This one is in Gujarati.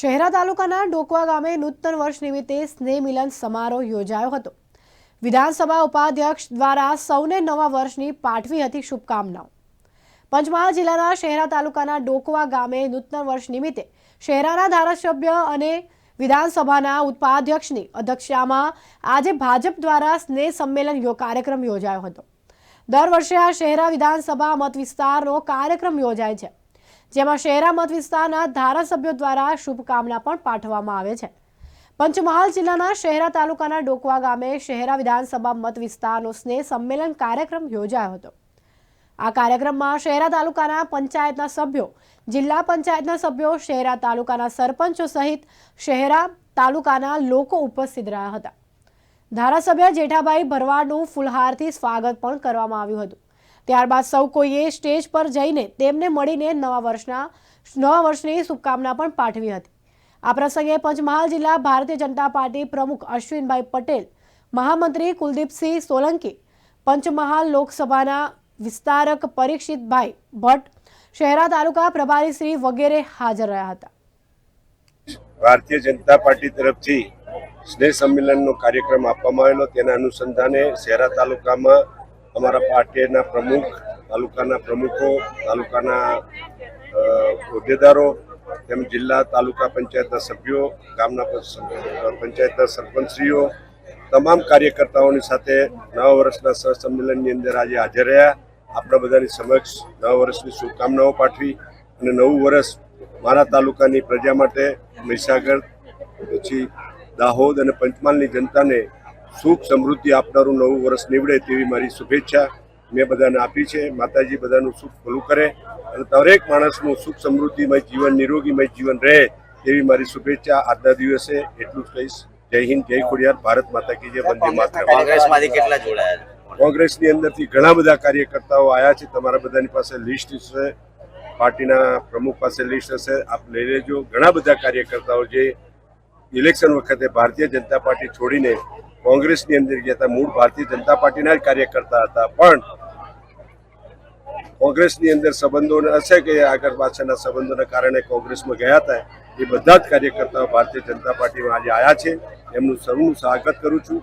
શહેરા તાલુકાના ડોકવા ગામે નૂતન વર્ષ નિમિત્તે સ્નેહ મિલન સમારોહ યોજાયો હતો. વિધાનસભા ઉપાધ્યક્ષ દ્વારા સૌને નવા વર્ષની પાઠવી હતી શુભકામનાઓ. પંચમહાલ જિલ્લાના શહેરા તાલુકાના ડોકવા ગામે નૂતન વર્ષ નિમિત્તે શહેરાના ધારાસભ્ય અને વિધાનસભાના ઉપાધ્યક્ષની અધ્યક્ષતામાં આજે ભાજપ દ્વારા સ્નેહ સંમેલન કાર્યક્રમ યોજાયો હતો. દર વર્ષે આ શહેરા વિધાનસભા મત વિસ્તારનો કાર્યક્રમ યોજાય છે. જેમાં શહેરા મત વિસ્તારના ધારાસભ્યો દ્વારા શુભકામના પણ પાઠવવામાં આવે છે. પંચમહાલ જિલ્લાના શહેરા તાલુકાના ડોકવા ગામે શહેરા વિધાનસભા મત વિસ્તારનો સ્નેહ સંમેલન કાર્યક્રમ યોજાયો હતો. આ કાર્યક્રમમાં શહેરા તાલુકાના પંચાયતના સભ્યો, જિલ્લા પંચાયતના સભ્યો, શહેરા તાલુકાના સરપંચો સહિત શહેરા તાલુકાના લોકો ઉપસ્થિત રહ્યા હતા. ધારાસભ્ય જેઠાભાઈ ભરવાડનું ફુલહારથી સ્વાગત પણ કરવામાં આવ્યું હતું. ત્યારબાદ સૌ કોઈએ સ્ટેજ પર જઈને તેમને મળીને નવા વર્ષના, નવા વર્ષની શુભકામના પણ પાઠવી હતી. આ પ્રસંગે પંચમહાલ જિલ્લા ભારતીય જનતા પાર્ટી પ્રમુખ અશ્વિનભાઈ પટેલ, મહામંત્રી કુલદીપસિંહ સોલંકી, પંચમહાલ લોકસભાના વિસ્તારક પરીક્ષિતભાઈ ભટ્ટ, શહેરા તાલુકા પ્રભારી શ્રી વગેરે હાજર રહ્યા હતા. ભારતીય જનતા પાર્ટી તરફથી સ્નેહ સંમેલનનો કાર્યક્રમ આપવામાં આવેલો. તેના અનુસંધાને શહેરા તાલુકામાં અમારા પાર્ટીના પ્રમુખ, તાલુકાના પ્રમુખો, તાલુકાના હોદ્દેદારો તેમ જિલ્લા તાલુકા પંચાયતના સભ્યો, ગામના પંચાયતના સરપંચશ્રીઓ, તમામ કાર્યકર્તાઓની સાથે નવા વર્ષના સહસંમેલનની અંદર આજે હાજર રહ્યા. આપણા બધાની સમક્ષ નવા વર્ષની શુભકામનાઓ પાઠવી અને નવું વર્ષ મારા તાલુકાની પ્રજા માટે મહીસાગર, પછી દાહોદ અને પંચમહાલની જનતાને સુખ સમૃદ્ધિ આપનારું નવું વર્ષ નીવડે તેવી મારી શુભેચ્છા મેં બધાને આપી છે. માતાજી બધાનું સુખ ભલું કરે અને દરેક માણસનું સુખ સમૃદ્ધિમય જીવન નિરોગીમય જીવન રહે તેવી મારી શુભેચ્છા આજના દિવસે. એટલું જ કહીશ. જય હિન્દ જય ખોડિયાર. ભારત માતા કી જય. વંદે માતરમ. કોંગ્રેસમાંથી કેટલા જોડાયા? કોંગ્રેસની અંદરથી ઘણા બધા કાર્યકર્તાઓ આવ્યા છે. તમારા બધાની પાસે લિસ્ટ છે. પાર્ટીના પ્રમુખ પાસે લિસ્ટ હશે. આપ લઈ લેજો. ઘણા બધા કાર્યકર્તાઓ જે ઇલેક્શન વખતે ભારતીય જનતા પાર્ટી છોડીને કોંગ્રેસની અંદર ગયા હતા, મૂળ ભારતીય જનતા પાર્ટીના જ કાર્યકર્તા હતા. પણ કોંગ્રેસની અંદર સંબંધો હશે કે આગળ પાછળના સંબંધોના કારણે કોંગ્રેસમાં ગયા હતા, એ બધા જ કાર્યકર્તાઓ ભારતીય જનતા પાર્ટીમાં આજે આવ્યા છે. એમનું સૌનું સ્વાગત કરું છું.